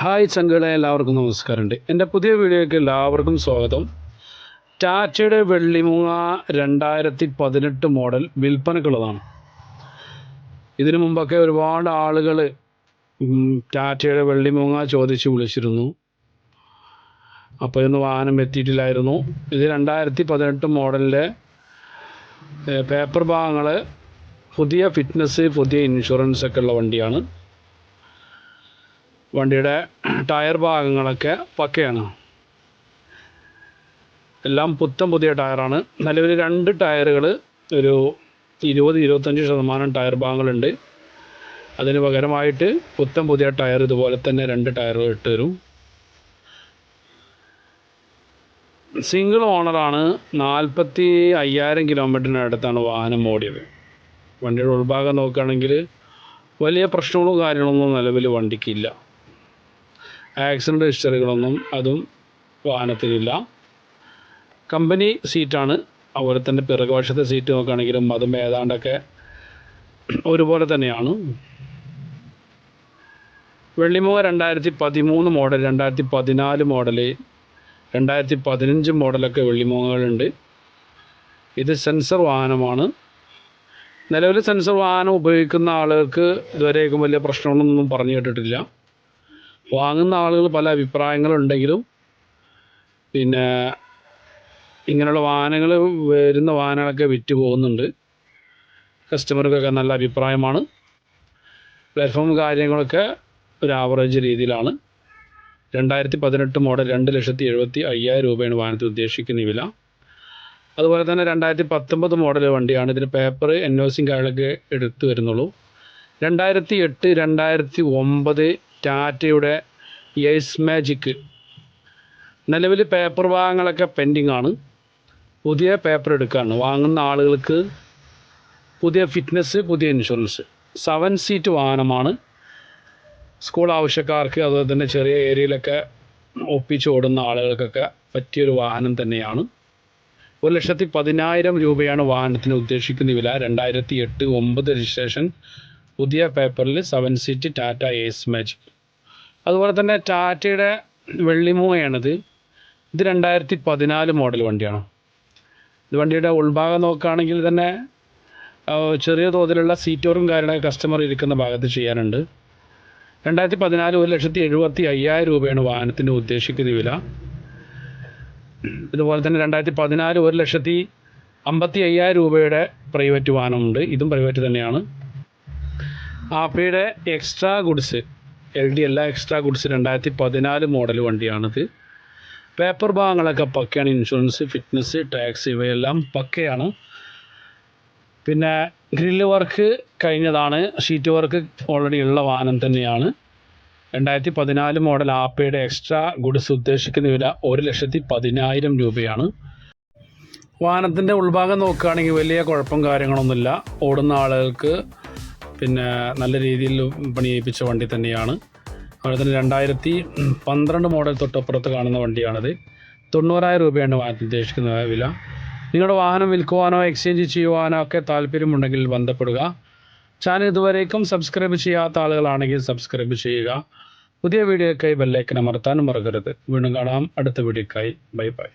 Hi ചങ്കളെ എല്ലാവർക്കും നമസ്കാരമുണ്ട്. എന്റെ പുതിയ വീഡിയോയ്ക്ക് എല്ലാവർക്കും സ്വാഗതം. ടാറ്റയുടെ വെള്ളിമൂങ്ങ രണ്ടായിരത്തി പതിനെട്ട് മോഡൽ വിൽപ്പനക്കുള്ളതാണ് ഇതിനു മുമ്പൊക്കെ ഒരുപാട് ആളുകൾ ടാറ്റയുടെ വെള്ളിമൂങ്ങ ചോദിച്ച് വിളിച്ചിരുന്നു. അപ്പോൾ ഇന്ന് വാഹനം എത്തിയിട്ടില്ലായിരുന്നു. ഇത് രണ്ടായിരത്തി പതിനെട്ട് മോഡലിന്റെ പേപ്പർ ഭാഗങ്ങൾ പുതിയ ഫിറ്റ്നസ് പുതിയ ഇൻഷുറൻസ് ഒക്കെ ഉള്ള വണ്ടിയാണ്. വണ്ടിയുടെ ടയർ ഭാഗങ്ങളൊക്കെ പക്കയാണ്. എല്ലാം പുത്തൻ പുതിയ ടയറാണ്. നിലവിൽ രണ്ട് ടയറുകൾ ഒരു ഇരുപത് ഇരുപത്തഞ്ച് ശതമാനം ടയർ ഭാഗങ്ങളുണ്ട്. അതിന് പകരമായിട്ട് പുത്തൻ പുതിയ ടയർ ഇതുപോലെ തന്നെ രണ്ട് ടയറുകൾ ഇട്ട് തരും. സിംഗിൾ ഓണറാണ് നാൽപ്പത്തി അയ്യായിരം കിലോമീറ്ററിനടുത്താണ് വാഹനം ഓടിയത്. വണ്ടിയുടെ ഉൾഭാഗം നോക്കുകയാണെങ്കിൽ വലിയ പ്രശ്നങ്ങളോ കാര്യങ്ങളൊന്നും നിലവിൽ വണ്ടിക്കില്ല. ആക്സിഡന്റ് ഹിസ്റ്ററികളൊന്നും അതും വാഹനത്തിനില്ല കമ്പനി സീറ്റാണ്. അതുപോലെ തന്നെ പിറകുവശത്തെ സീറ്റ് നോക്കുകയാണെങ്കിലും അതും ഏതാണ്ടൊക്കെ ഒരുപോലെ തന്നെയാണ്. വെള്ളിമുഖ രണ്ടായിരത്തി പതിമൂന്ന് മോഡൽ രണ്ടായിരത്തി പതിനാല് മോഡൽ രണ്ടായിരത്തി പതിനഞ്ച് മോഡലൊക്കെ വെള്ളിമുഖങ്ങളുണ്ട് ഇത് സെൻസർ വാഹനമാണ്. നിലവിൽ സെൻസർ വാഹനം ഉപയോഗിക്കുന്ന ആളുകൾക്ക് ഇതുവരേക്കും വലിയ പ്രശ്നങ്ങളൊന്നും പറഞ്ഞു കേട്ടിട്ടില്ല. വാങ്ങുന്ന ആളുകൾ പല അഭിപ്രായങ്ങളുണ്ടെങ്കിലും പിന്നെ ഇങ്ങനെയുള്ള വാഹനങ്ങൾ വരുന്ന വാഹനങ്ങളൊക്കെ വിറ്റ് പോകുന്നുണ്ട്. കസ്റ്റമർക്കൊക്കെ നല്ല അഭിപ്രായമാണ്. പ്ലാറ്റ്ഫോം കാര്യങ്ങളൊക്കെ ഒരു ആവറേജ് രീതിയിലാണ്. രണ്ടായിരത്തി പതിനെട്ട് മോഡൽ രണ്ട് ലക്ഷത്തി എഴുപത്തി അയ്യായിരം രൂപയാണ് വാഹനത്തിൽ ഉദ്ദേശിക്കുന്ന വില. അതുപോലെ തന്നെ രണ്ടായിരത്തി പത്തൊമ്പത് മോഡൽ വണ്ടിയാണ്. ഇതിന് പേപ്പർ എൻ ഒ സിയും കാര്യങ്ങളൊക്കെ എടുത്തു വരുന്നുള്ളൂ. രണ്ടായിരത്തി എട്ട് രണ്ടായിരത്തി ഒമ്പത് ടാറ്റയുടെ യെസ് മാജിക്ക് നിലവിൽ പേപ്പർ ഭാഗങ്ങളൊക്കെ പെൻഡിങ് ആണ് പുതിയ പേപ്പർ എടുക്കുകയാണ് വാങ്ങുന്ന ആളുകൾക്ക് പുതിയ ഫിറ്റ്നസ് പുതിയ ഇൻഷുറൻസ്. സെവൻ സീറ്റ് വാഹനമാണ്. സ്കൂൾ ആവശ്യക്കാർക്ക് അതുപോലെ തന്നെ ചെറിയ ഏരിയയിലൊക്കെ ഒപ്പിച്ച് ഓടുന്ന ആളുകൾക്കൊക്കെ പറ്റിയൊരു വാഹനം തന്നെയാണ്. ഒരു ലക്ഷത്തി പതിനായിരം രൂപയാണ് വാഹനത്തിന് ഉദ്ദേശിക്കുന്ന വില. രണ്ടായിരത്തി എട്ട് ഒമ്പത് രജിസ്ട്രേഷൻ പുതിയ പേപ്പറിൽ seven seat Tata Ace magic അതുപോലെ തന്നെ ടാറ്റയുടെ വെള്ളിമൂവയാണിത് ഇത് രണ്ടായിരത്തി പതിനാല് മോഡൽ വണ്ടിയാണ്. ഇത് വണ്ടിയുടെ ഉൾഭാഗം നോക്കുകയാണെങ്കിൽ തന്നെ ചെറിയ തോതിലുള്ള സീറ്റോറും കാര്യങ്ങളൊക്കെ കസ്റ്റമർ ഇരിക്കുന്ന ഭാഗത്ത് ചെയ്യാനുണ്ട്. രണ്ടായിരത്തി പതിനാല് ഒരു ലക്ഷത്തി എഴുപത്തി അയ്യായിരം രൂപയാണ് വാഹനത്തിന്റെ ഉദ്ദേശിക്കുന്ന വില. ഇതുപോലെ തന്നെ രണ്ടായിരത്തി പതിനാല് ഒരു ലക്ഷത്തി അമ്പത്തി അയ്യായിരം രൂപയുടെ പ്രൈവറ്റ് വാഹനമുണ്ട്. ഇതും പ്രൈവറ്റ് തന്നെയാണ്. ആപ്പയുടെ എക്സ്ട്രാ ഗുഡ്സ് എൽ ഡി എല്ലാ എക്സ്ട്രാ ഗുഡ്സ് രണ്ടായിരത്തി പതിനാല് മോഡൽ വണ്ടിയാണിത്. പേപ്പർ ഭാഗങ്ങളൊക്കെ പക്കയാണ് ഇൻഷുറൻസ് ഫിറ്റ്നസ് ടാക്സ് ഇവയെല്ലാം പക്കയാണ്. പിന്നെ ഗ്രില്ല് വർക്ക് കഴിഞ്ഞതാണ് ഷീറ്റ് വർക്ക് ഓൾറെഡി ഉള്ള വാഹനം തന്നെയാണ്. രണ്ടായിരത്തി പതിനാല് മോഡൽ ആപ്പയുടെ എക്സ്ട്രാ ഗുഡ്സ് ഉദ്ദേശിക്കുന്ന വില ഒരു ലക്ഷത്തി പതിനായിരം രൂപയാണ്. വാഹനത്തിന്റെ ഉൾഭാഗം നോക്കുകയാണെങ്കിൽ വലിയ കുഴപ്പം കാര്യങ്ങളൊന്നുമില്ല. ഓടുന്ന ആളുകൾക്ക് പിന്നെ നല്ല രീതിയിൽ പണിയിപ്പിച്ച വണ്ടി തന്നെയാണ്. അതുപോലെ തന്നെ രണ്ടായിരത്തി പന്ത്രണ്ട് മോഡൽ തൊട്ടപ്പുറത്ത് കാണുന്ന വണ്ടിയാണിത്. തൊണ്ണൂറായിരം രൂപയാണ് വാങ്ങാൻ ഉദ്ദേശിക്കുന്ന വില. നിങ്ങളുടെ വാഹനം വിൽക്കുവാനോ എക്സ്ചേഞ്ച് ചെയ്യുവാനോ ഒക്കെ താല്പര്യമുണ്ടെങ്കിൽ ബന്ധപ്പെടുക. ചാനൽ ഇതുവരേക്കും സബ്സ്ക്രൈബ് ചെയ്യാത്ത ആളുകളാണെങ്കിൽ സബ്സ്ക്രൈബ് ചെയ്യുക. പുതിയ വീഡിയോക്കായി ബെല്ലൈക്കൻ അമർത്താനും മറക്കരുത്. വീണ്ടും കാണാം. അടുത്ത വീഡിയോക്കായി ബൈ ബൈ